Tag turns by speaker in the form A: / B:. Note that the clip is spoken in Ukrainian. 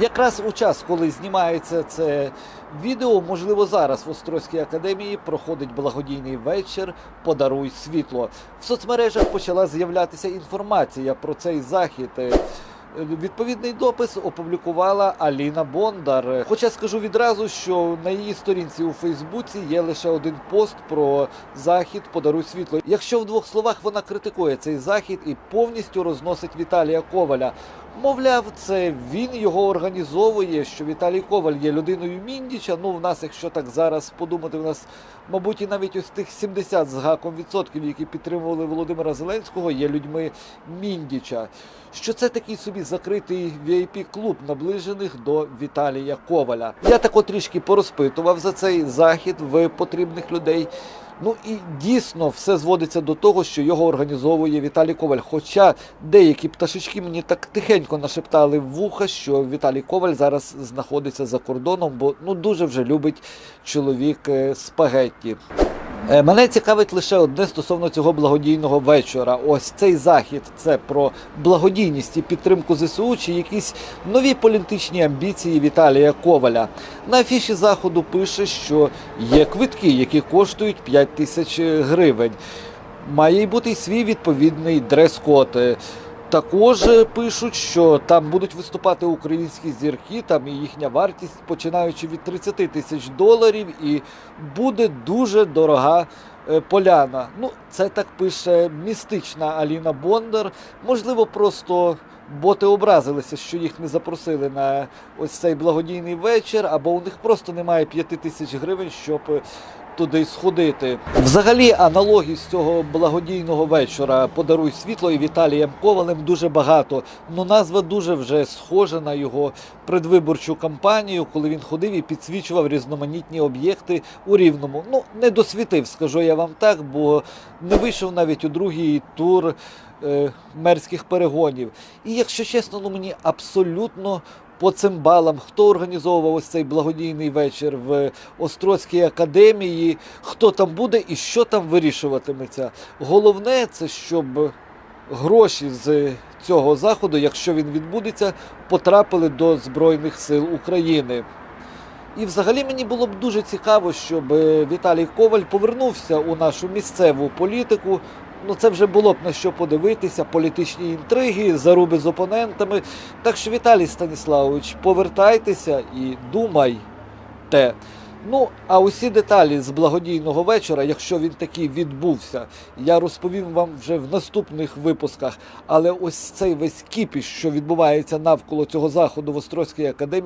A: Якраз у час, коли знімається це відео, можливо, зараз в Острозькій академії проходить благодійний вечір Подаруй світло. В соцмережах почала з'являтися інформація про цей захід. Відповідний допис опублікувала Аліна Бондар. Хоча скажу відразу, що на її сторінці у Фейсбуці є лише один пост про захід Подаруй світло. Якщо в двох словах вона критикує цей захід і повністю розносить Віталія Коваля. Мовляв, це він його організовує, що Віталій Коваль є людиною Міндіча. Ну, в нас, якщо так зараз подумати, в нас, мабуть, і навіть ось тих 70 з гаком відсотків, які підтримували Володимира Зеленського, є людьми Міндіча. Що це такий собі закритий VIP-клуб, наближених до Віталія Коваля. Я тако трішки порозпитував за цей захід в потрібних людей. Ну і дійсно все зводиться до того, що його організовує Віталій Коваль. Хоча деякі пташечки мені так тихенько нашептали в вуха, що Віталій Коваль зараз знаходиться за кордоном, бо ну дуже вже любить чоловік е, спагетті. Е, Мене цікавить лише одне стосовно цього благодійного вечора. Ось цей захід це про благодійність і підтримку ЗСУ чи якісь нові політичні амбіції Віталія Коваля. На афіші заходу пише, що є квитки, які коштують 5 тисяч гривень. Має й бути свій відповідний дрес-код. Також пишуть, що там будуть виступати українські зірки, там і їхня вартість, починаючи від 30 тисяч доларів, і буде дуже дорога е, поляна. Ну, це так пише містична Аліна Бондар. Можливо, просто боти образилися, що їх не запросили на ось цей благодійний вечір, або у них просто немає 5 тисяч гривень, щоб. Туди сходити. Взагалі, аналогій з цього благодійного вечора Подаруй світло і Віталієм Ковалем дуже багато. Ну назва дуже вже схожа на його предвиборчу кампанію, коли він ходив і підсвічував різноманітні об'єкти у рівному. Ну не досвітив, скажу я вам так, бо не вийшов навіть у другий тур е, мерських перегонів. І якщо чесно, ну мені абсолютно по цим балам, хто організовував ось цей благодійний вечір в Острозькій академії, хто там буде і що там вирішуватиметься. Головне, це щоб гроші з цього заходу, якщо він відбудеться, потрапили до Збройних сил України. І взагалі мені було б дуже цікаво, щоб Віталій Коваль повернувся у нашу місцеву політику. Ну, це вже було б на що подивитися, політичні інтриги, заруби з опонентами. Так що, Віталій Станіславович, повертайтеся і думайте. Ну, а усі деталі з благодійного вечора, якщо він такий відбувся, я розповім вам вже в наступних випусках. Але ось цей весь кіпіш, що відбувається навколо цього заходу в Острозькій академії.